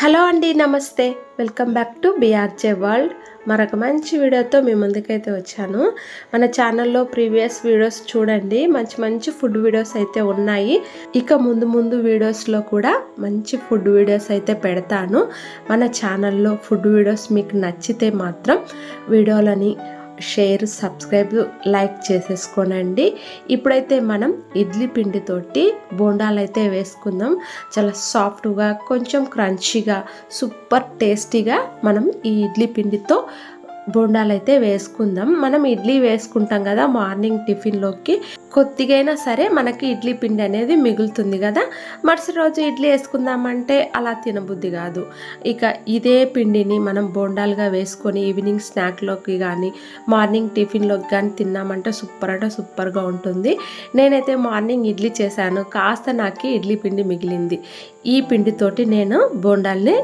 Hello అండి నమస్తే. Welcome back to BRJ world. మరొక మంచి వీడియోతో మీ ముందుకైతే వచ్చాను. మన ఛానల్లో ప్రీవియస్ వీడియోస్ చూడండి. మంచి మంచి ఫుడ్ వీడియోస్ అయితే ఉన్నాయి. ఇక ముందు ముందు వీడియోస్లో కూడా మంచి ఫుడ్ వీడియోస్ అయితే పెడతాను. మన ఛానల్లో ఫుడ్ వీడియోస్ మీకు నచ్చితే మాత్రం వీడియోలని షేర్ సబ్స్క్రైబ్ లైక్ చేసేసుకోనండి. ఇప్పుడైతే మనం ఇడ్లీ పిండితోటి బోండాలు అయితే వేసుకుందాం. చాలా సాఫ్ట్గా కొంచెం క్రంచీగా సూపర్ టేస్టీగా మనం ఈ ఇడ్లీ పిండితో బోండాలైతే వేసుకుందాం. మనం ఇడ్లీ వేసుకుంటాం కదా మార్నింగ్ టిఫిన్లోకి. కొద్దిగైనా సరే మనకి ఇడ్లీ పిండి అనేది మిగులుతుంది కదా. మరుసటి రోజు ఇడ్లీ వేసుకుందామంటే అలా తినబుద్ధి కాదు. ఇక ఇదే పిండిని మనం బోండాలుగా వేసుకొని ఈవినింగ్ స్నాక్లోకి కానీ మార్నింగ్ టిఫిన్లోకి కానీ తిన్నామంటే సూపర్ అంటే సూపర్గా ఉంటుంది. నేనైతే మార్నింగ్ ఇడ్లీ చేశాను. కాస్త నాకు ఇడ్లీ పిండి మిగిలింది. ఈ పిండితోటి నేను బోండాల్ని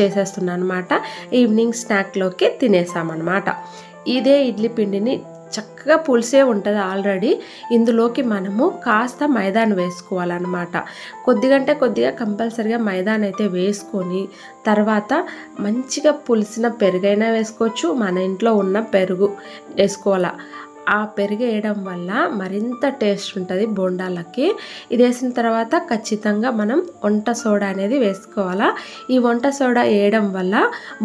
చేసేస్తున్నాను అనమాట ఈవినింగ్ స్నాక్లోకి తినేసామన్నమాట ఇదే ఇడ్లీ పిండిని చక్కగా పులిసే ఉంటుంది ఆల్రెడీ ఇందులోకి మనము కాస్త మైదాన్ వేసుకోవాలన్నమాట కొద్దిగంటే కొద్దిగా కంపల్సరిగా మైదాన్ అయితే వేసుకొని తర్వాత మంచిగా పులిసిన పెరుగైనా వేసుకోవచ్చు. మన ఇంట్లో ఉన్న పెరుగు వేసుకోవాలా. ఆ పెరుగు వేయడం వల్ల మరింత టేస్ట్ ఉంటుంది బోండాలకి. ఇది వేసిన తర్వాత ఖచ్చితంగా మనం వంట సోడా అనేది వేసుకోవాలా. ఈ వంట సోడా వేయడం వల్ల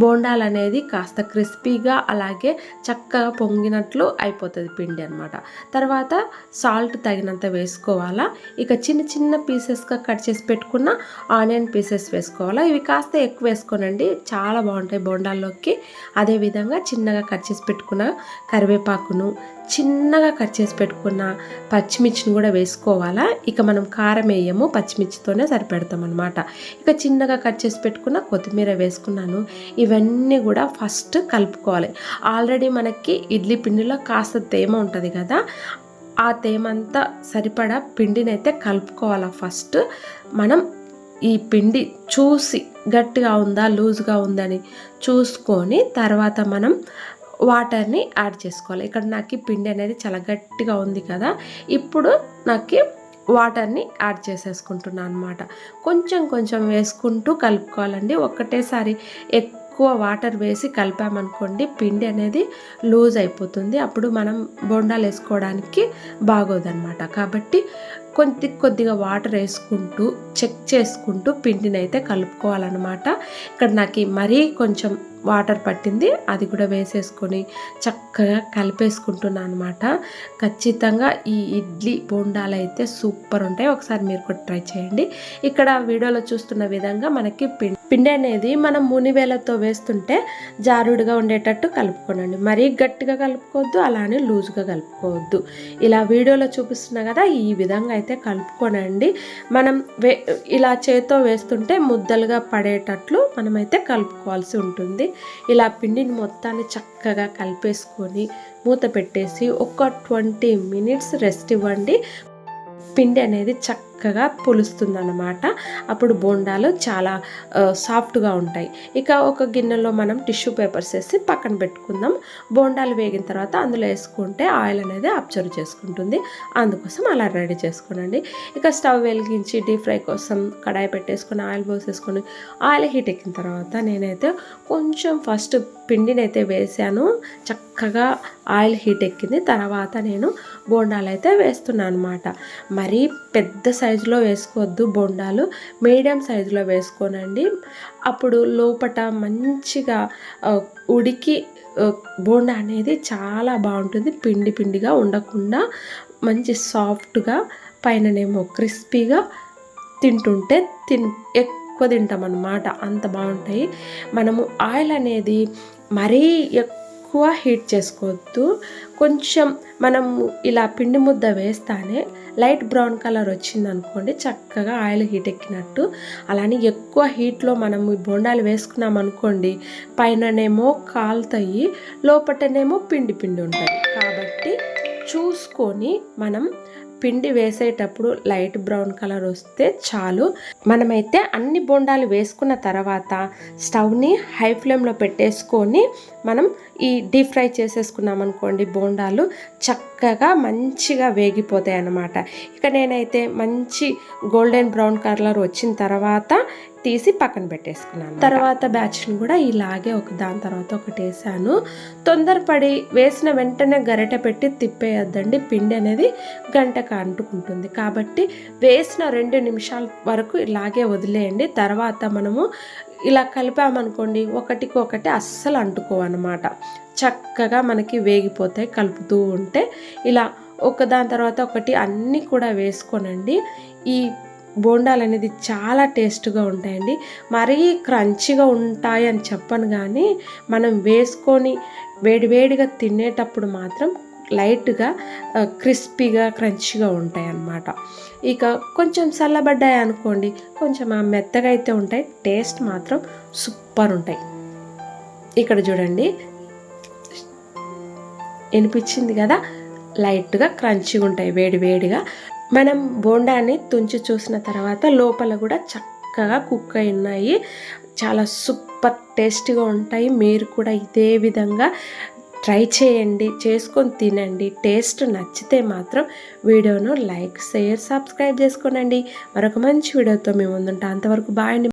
బోండాలు అనేది కాస్త క్రిస్పీగా అలాగే చక్కగా పొంగినట్లు అయిపోతుంది పిండి అనమాట తర్వాత సాల్ట్ తగినంత వేసుకోవాలా. ఇక చిన్న చిన్న పీసెస్గా కట్ చేసి పెట్టుకున్న ఆనియన్ పీసెస్ వేసుకోవాలా. ఇవి కాస్త ఎక్కువ వేసుకోనండి. చాలా బాగుంటాయి బోండాల్లోకి. అదేవిధంగా చిన్నగా కట్ చేసి పెట్టుకున్న కరివేపాకును చిన్నగా కట్ చేసి పెట్టుకున్న పచ్చిమిర్చిని కూడా వేసుకోవాలా? ఇక మనం కారం వేయము పచ్చిమిర్చితోనే సరిపెడతాం అనమాట ఇక చిన్నగా కట్ చేసి పెట్టుకున్న కొత్తిమీర వేసుకున్నాను. ఇవన్నీ కూడా ఫస్ట్ కలుపుకోవాలి. ఆల్రెడీ మనకి ఇడ్లీ పిండిలో కాస్త తేమ ఉంటుంది కదా? ఆ తేమంతా సరిపడా పిండిని అయితే కలుపుకోవాలా ఫస్ట్. మనం ఈ పిండి చూసి గట్టిగా ఉందా లూజ్గా ఉందని చూసుకొని తర్వాత మనం వాటర్ని యాడ్ చేసుకోవాలి. ఇక్కడ నాకు పిండి అనేది చాలా గట్టిగా ఉంది కదా. ఇప్పుడు నాకు వాటర్ని యాడ్ చేసేసుకుంటున్నాను అనమాట కొంచెం కొంచెం వేసుకుంటూ కలుపుకోవాలండి. ఒక్కటేసారి ఎక్కువ ఎక్కువ వాటర్ వేసి కలిపామనుకోండి పిండి అనేది లూజ్ అయిపోతుంది. అప్పుడు మనం బొండాలు వేసుకోవడానికి బాగోదన్నమాట. కాబట్టి కొద్ది కొద్దిగా వాటర్ వేసుకుంటూ చెక్ చేసుకుంటూ పిండిని అయితే కలుపుకోవాలన్నమాట. ఇక్కడ నాకు మరీ కొంచెం వాటర్ పట్టింది. అది కూడా వేసేసుకొని చక్కగా కలిపేసుకుంటున్నాను అనమాట ఖచ్చితంగా ఈ ఇడ్లీ బోండాలు అయితే సూపర్ ఉంటాయి. ఒకసారి మీరు కూడా ట్రై చేయండి. ఇక్కడ వీడియోలో చూస్తున్న విధంగా మనకి పిండి పిండి అనేది మనం మునివేలతో వేస్తుంటే జారుడుగా ఉండేటట్టు కలుపుకోనండి. మరీ గట్టిగా కలుపుకోవద్దు అలానే లూజ్గా కలుపుకోవద్దు. ఇలా వీడియోలో చూపిస్తున్నా కదా ఈ విధంగా అయితే కలుపుకోనండి. మనం వే ఇలా చేతితో వేస్తుంటే ముద్దలుగా పడేటట్లు మనమైతే కలుపుకోవాల్సి ఉంటుంది. ఇలా పిండిని మొత్తాన్ని చక్కగా కలిపేసుకొని మూత పెట్టేసి ఒక ట్వంటీ మినిట్స్ రెస్ట్ ఇవ్వండి. పిండి అనేది చక్క చక్కగా పులుస్తుంది అనమాట అప్పుడు బోండాలు చాలా సాఫ్ట్గా ఉంటాయి. ఇక ఒక గిన్నెలో మనం టిష్యూ పేపర్స్ వేసి పక్కన పెట్టుకుందాం. బోండాలు వేగిన తర్వాత అందులో వేసుకుంటే ఆయిల్ అనేది అబ్జర్వ్ చేసుకుంటుంది. అందుకోసం అలా రెడీ చేసుకోనండి. ఇక స్టవ్ వెలిగించి డీప్ ఫ్రై కోసం కడాయి పెట్టేసుకొని ఆయిల్ పోసేసుకొని ఆయిల్ హీట్ ఎక్కిన తర్వాత నేనైతే కొంచెం ఫస్ట్ పిండినైతే వేసాను. చక్కగా ఆయిల్ హీట్ ఎక్కింది. తర్వాత నేను బోండాలు అయితే వేస్తున్నాను అనమాట మరీ పెద్ద సైజులో వేసుకోవద్దు బోండాలు. మీడియం సైజులో వేసుకోనండి. అప్పుడు లోపట మంచిగా ఉడికి బోండా అనేది చాలా బాగుంటుంది. పిండి పిండిగా ఉండకుండా మంచి సాఫ్ట్గా పైననేమో క్రిస్పీగా తింటుంటే తిన్ ఎక్కువ తింటాం అన్నమాట అంత బాగుంటాయి. మనము ఆయిల్ అనేది మరీ ఎక్కువ ఎక్కువ హీట్ చేసుకోవద్దు. కొంచెం మనం ఇలా పిండి ముద్ద వేస్తానే లైట్ బ్రౌన్ కలర్ వచ్చింది అనుకోండి చక్కగా ఆయిల్ హీట్ ఎక్కినట్టు. అలానే ఎక్కువ హీట్లో మనం ఈ బొండాలు వేసుకున్నాం అనుకోండి పైననేమో కాలుతాయి లోపటనేమో పిండి పిండి ఉంటుంది కాబట్టి చూసుకొని మనం పిండి వేసేటప్పుడు లైట్ బ్రౌన్ కలర్ వస్తే చాలు. మనమైతే అన్ని బొండాలు వేసుకున్న తర్వాత స్టవ్ని హై ఫ్లేమ్లో పెట్టేసుకొని మనం ఈ డీప్ ఫ్రై చేసేసుకున్నాం అనుకోండి బోండాలు చక్కగా మంచిగా వేగిపోతాయి అన్నమాట. ఇక నేనైతే మంచి గోల్డెన్ బ్రౌన్ కలర్ వచ్చిన తర్వాత తీసి పక్కన పెట్టేసుకున్నాను తర్వాత బ్యాచ్ని కూడా ఇలాగే ఒక దాని తర్వాత ఒకటి వేసాను. తొందరపడి వేసిన వెంటనే గరిటె పెట్టి తిప్పేయొద్దండి. పిండి అనేది గంటకు అంటుకుంటుంది. కాబట్టి వేసిన రెండు నిమిషాల వరకు ఇలాగే వదిలేయండి. తర్వాత మనము ఇలా కలిపామనుకోండి ఒకటికి ఒకటి అస్సలు అంటుకోవన్నమాట. చక్కగా మనకి వేగిపోతాయి కలుపుతూ ఉంటే. ఇలా ఒకదాని తర్వాత ఒకటి అన్నీ కూడా వేసుకోనండి. ఈ బోండాలు అనేది చాలా టేస్ట్గా ఉంటాయండి. మరీ క్రంచిగా ఉంటాయి అని చెప్పను కానీ మనం వేసుకొని వేడివేడిగా తినేటప్పుడు మాత్రం లైట్గా క్రిస్పీగా క్రంచిగా ఉంటాయి అన్నమాట ఇక కొంచెం చల్లబడ్డాయి అనుకోండి కొంచెం ఆ మెత్తగా అయితే ఉంటాయి టేస్ట్ మాత్రం సూపర్ ఉంటాయి. ఇక్కడ చూడండి వినిపించింది కదా? లైట్గా క్రంచిగా ఉంటాయి వేడి వేడిగా. మనం బోండాన్ని తుంచి చూసిన తర్వాత లోపల కూడా చక్కగా కుక్ అయి ఉన్నాయి చాలా సూపర్ టేస్టీగా ఉంటాయి. మీరు కూడా ఇదే విధంగా ట్రై చేయండి చేసుకొని తినండి. టేస్ట్ నచ్చితే మాత్రం వీడియోను లైక్ షేర్ సబ్స్క్రైబ్ చేసుకోనండి. మరొక మంచి వీడియోతో మేము ముందుంటాం. అంతవరకు బాయ్ అండి.